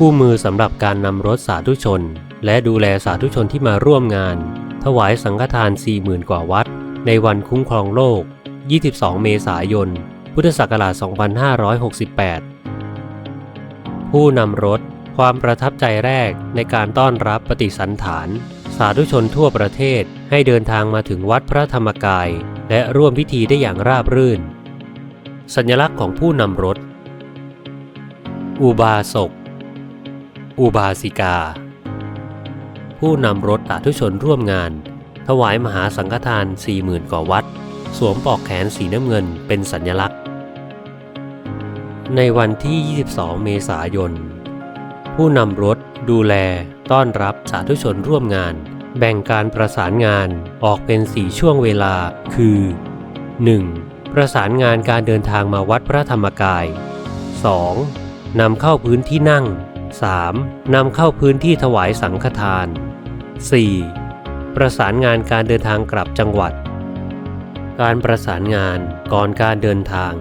คู่มือสำหรับการนำรถสาธุชน และดูแลสาธุชนที่มาร่วมงาน ถวายสังฆทาน 40,000 กว่าวัด ในวันคุ้มครองโลก 22 เมษายน พุทธศักราช 2568 ผู้นำรถ ความประทับใจแรกในการต้อนรับปฏิสันฐาน สาธุชนทั่วประเทศให้เดินทางมาถึงวัดพระธรรมกาย และร่วมพิธีได้อย่างราบรื่น สัญลักษณ์ของผู้นำรถ อุบาสก อุบาสิกา ผู้นำรถสาธุชนร่วมงาน ถวายมหาสังฆทาน40,000กว่าวัด สวมปลอกแขนสีน้ำเงินเป็นสัญลักษณ์ ในวันที่ 22 เมษายน ผู้นำรถดูแลต้อนรับสาธุชนร่วมงาน แบ่งการประสานงานออกเป็น4ช่วงเวลาคือ 1. ประสานงานการเดินทางมาวัดพระธรรมกาย 2. นำเข้าพื้นที่นั่ง 3. นำเข้าพื้นที่ถวายสังฆทาน 4. ประสานงานการเดินทางกลับจังหวัด การประสานงานก่อนการเดินทาง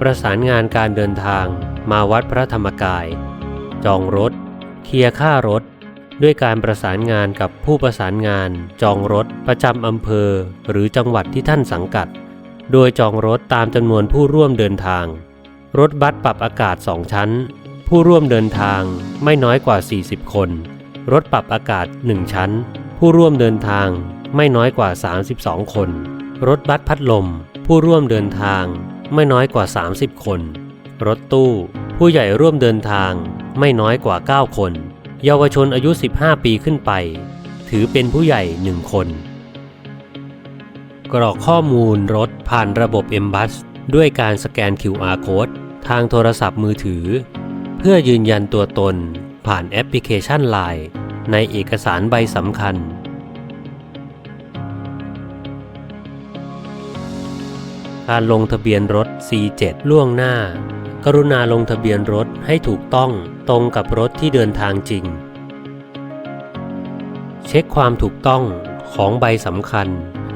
ประสานงานการเดินทางมาวัดพระธรรมกาย จองรถ เคลียร์ค่ารถ ด้วยการประสานงานกับผู้ประสานงาน จองรถประจำอำเภอ หรือจังหวัดที่ท่านสังกัด โดยจองรถตามจำนวนผู้ร่วมเดินทาง รถบัสปรับอากาศ 2 ชั้น ผู้ร่วมเดินทางไม่น้อยกว่า 40 คน รถปรับอากาศ 1 ชั้น ผู้ร่วมเดินทางไม่น้อยกว่า 32 คน รถบัสพัดลม ผู้ร่วมเดินทางไม่น้อยกว่า 30 คน รถตู้ ผู้ใหญ่ร่วมเดินทางไม่น้อยกว่า 9 คน เยาวชนอายุ 15 ปีขึ้นไป ถือเป็นผู้ใหญ่1คน กรอกข้อมูลรถผ่านระบบ m b u s ด้วยการสแกน QR Code ทางโทรศัพท์มือถือ เพื่อยืนยันตัวตนผ่านแอปพลิเคชัน Line ในเอกสารใบสำคัญ การลงทะเบียนรถ C7 ล่วงหน้า กรุณาลงทะเบียนรถให้ถูกต้องตรงกับรถที่เดินทางจริง เช็คความถูกต้องของใบสำคัญ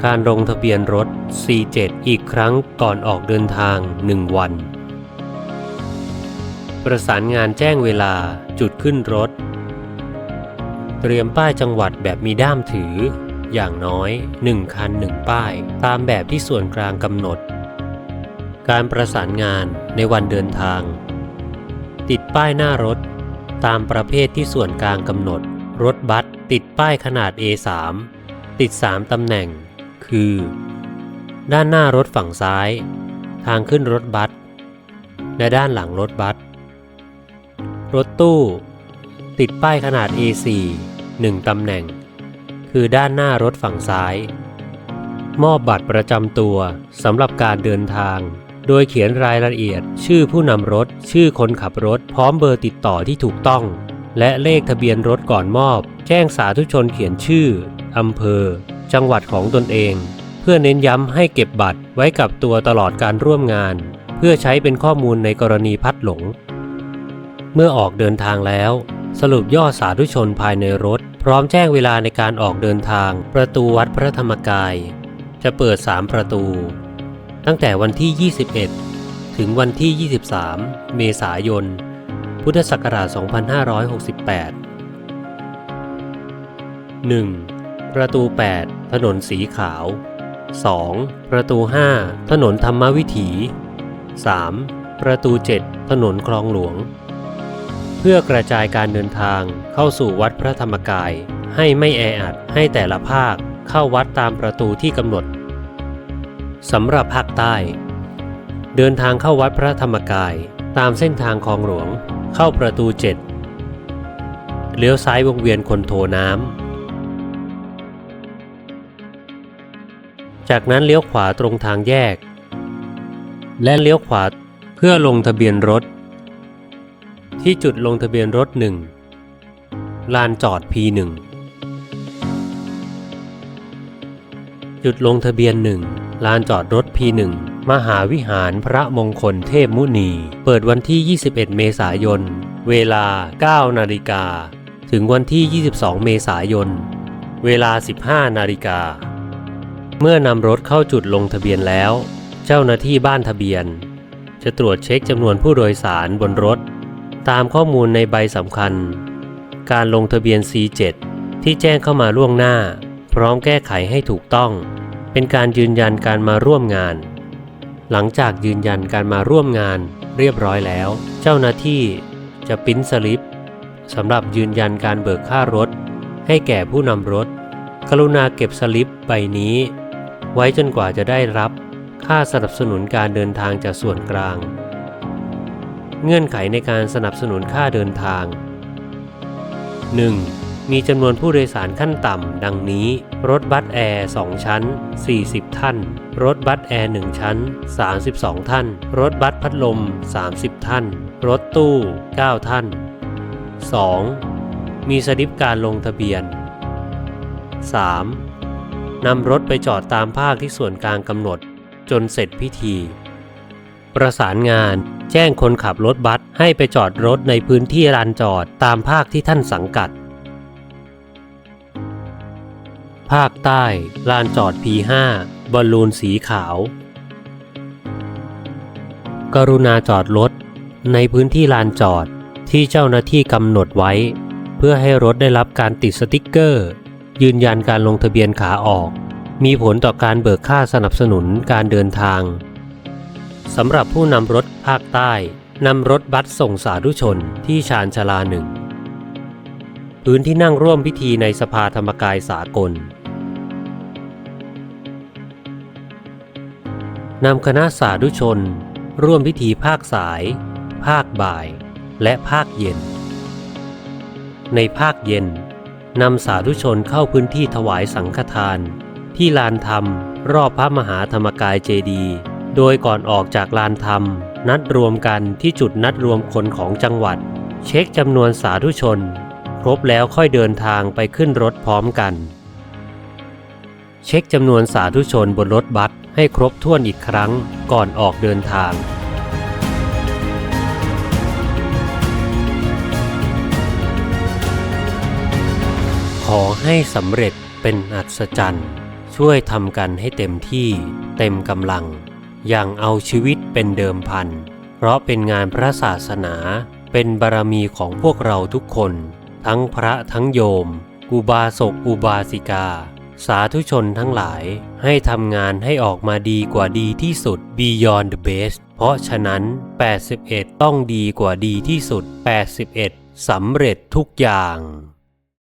การลงทะเบียนรถ C7 อีกครั้งก่อนออกเดินทาง 1 วัน ประสานงานแจ้งเวลาจุดขึ้นรถ เตรียมป้ายจังหวัดแบบมีด้ามถือ อย่างน้อย 1 คัน 1 ป้าย ตามแบบที่ส่วนกลางกำหนด การประสานงานในวันเดินทาง ติดป้ายหน้ารถ ตามประเภทที่ส่วนกลางกำหนด รถบัสติดป้ายขนาด A3 ติด 3 ตำแหน่ง คือ ด้านหน้ารถฝั่งซ้าย ทางขึ้นรถบัสและด้านหลังรถบัส รถตู้ ติดป้ายขนาด A4 1ตำแหน่ง คือด้านหน้ารถฝั่งซ้าย มอบบัตรประจำตัวสำหรับการเดินทาง โดยเขียนรายละเอียด ชื่อผู้นำรถ ชื่อคนขับรถ พร้อมเบอร์ติดต่อที่ถูกต้อง และเลขทะเบียนรถก่อนมอบ แจ้งสาธุชนเขียนชื่ออำเภอ จังหวัดของตนเอง เพื่อเน้นย้ำให้เก็บบัตรไว้กับตัวตลอดการร่วมงาน เพื่อใช้เป็นข้อมูลในกรณีพัดหลง เมื่อออกเดินทางแล้ว สรุปยอดสาธุชนภายในรถ พร้อมแจ้งเวลาในการออกเดินทาง ประตูวัดพระธรรมกาย จะเปิด 3 ประตู ตั้งแต่วันที่ 21 ถึงวันที่ 23 เมษายน พุทธศักราช 2568 1. ประตู 8 ถนนสีขาว 2. ประตู 5 ถนนธรรมวิถี 3. ประตู 7 ถนนคลองหลวง พื่อกระจายการเดินทางเข้าสู่วัดพระธรรมกาย ให้ไม่แออัดให้แต่ละภาคเข้าวัดตามประตูที่กำหนดสำหรับภาคใต้ เดินทางเข้าวัดพระธรรมกาย ตามเส้นทางคลองหลวง เข้าประตู7เลี้ยวซ้ายวงเวียนคนโทน้ำจากนั้นเลี้ยวขวาตรงทางแยก และเลี้ยวขวาเพื่อลงทะเบียนรถ ที่จุดลงทะเบียนรถ1ลานจอด P1 จุดลงทะเบียน1ลานจอดรถ P1 มหาวิหารพระมงคลเทพมุนี เปิดวันที่ 21 เมษายน เวลา 9 นาฬิกา ถึงวันที่ 22 เมษายน เวลา 15 นาฬิกา เมื่อนำรถเข้าจุดลงทะเบียนแล้ว เจ้าหน้าที่บ้านทะเบียน จะตรวจเช็คจำนวนผู้โดยสารบนรถ ตามข้อมูลในใบสำคัญ การลงทะเบียน C7 ที่แจ้งเข้ามาล่วงหน้า พร้อมแก้ไขให้ถูกต้อง เป็นการยืนยันการมาร่วมงาน หลังจากยืนยันการมาร่วมงานเรียบร้อยแล้ว เจ้าหน้าที่จะปิ้นสลิปสำหรับยืนยันการเบิกค่ารถ ให้แก่ผู้นำรถ กรุณาเก็บสลิปใบนี้ ไว้จนกว่าจะได้รับค่าสนับสนุนการเดินทางจากส่วนกลาง เงื่อนไขในการสนับสนุนค่าเดินทาง 1. มีจำนวนผู้โดยสารขั้นต่ำ ดังนี้ รถบัสแอร์ 2 ชั้น 40 ท่าน รถบัสแอร์ 1 ชั้น 32 ท่าน รถบัสพัดลม 30 ท่าน รถตู้ 9 ท่าน 2. มีสลิปการลงทะเบียน 3. นำรถไปจอดตามภาคที่ส่วนกลางกำหนด จนเสร็จพิธี ประสานงาน จ้งคนขับรถบัสให้ไปจอดรถในพื้นที่ลานจอดตามภาคที่ท่านสังกัด ภาคใต้ลานจอด P5 บอลลูนสีขาว กรุณาจอดรถในพื้นที่ลานจอดที่เจ้าหน้าที่กำหนดไว้ เพื่อให้รถได้รับการติดสติ๊กเกอร์ ยืนยันการลงทะเบียนขาออก มีผลต่อการเบิกค่าสนับสนุนการเดินทาง สำหรับผู้นำรถภาคใต้นำรถบัสส่งสาธุชนที่ชานชาลาหนึ่งพื้นที่นั่งร่วมพิธีในสภาธรรมกายสากลนำคณะสาธุชน ร่วมพิธีภาคสาย ภาคบ่าย และภาคเย็น ในภาคเย็นนำสาธุชนเข้าพื้นที่ถวายสังฆทาน ที่ลานธรรม รอบพระมหาธรรมกายเจดีย์ โดยก่อนออกจากลานธรรม นัดรวมกันที่จุดนัดรวมคนของจังหวัด เช็คจำนวนสาธุชน ครบแล้วค่อยเดินทางไปขึ้นรถพร้อมกัน เช็คจำนวนสาธุชนบนรถบัสให้ครบถ้วนอีกครั้งก่อนออกเดินทางขอให้สำเร็จเป็นอัศจรรย์ ช่วยทำกันให้เต็มที่เต็มกำลัง อย่างเอาชีวิตเป็นเดิมพัน เพราะเป็นงานพระศาสนา เป็นบารมีของพวกเราทุกคน ทั้งพระทั้งโยม อุบาสกอุบาสิกา สาธุชนทั้งหลายให้ทำงานให้ออกมาดีกว่าดีที่สุด beyond the best เพราะฉะนั้น 81 ต้องดีกว่าดีที่สุด 81สำเร็จทุกอย่าง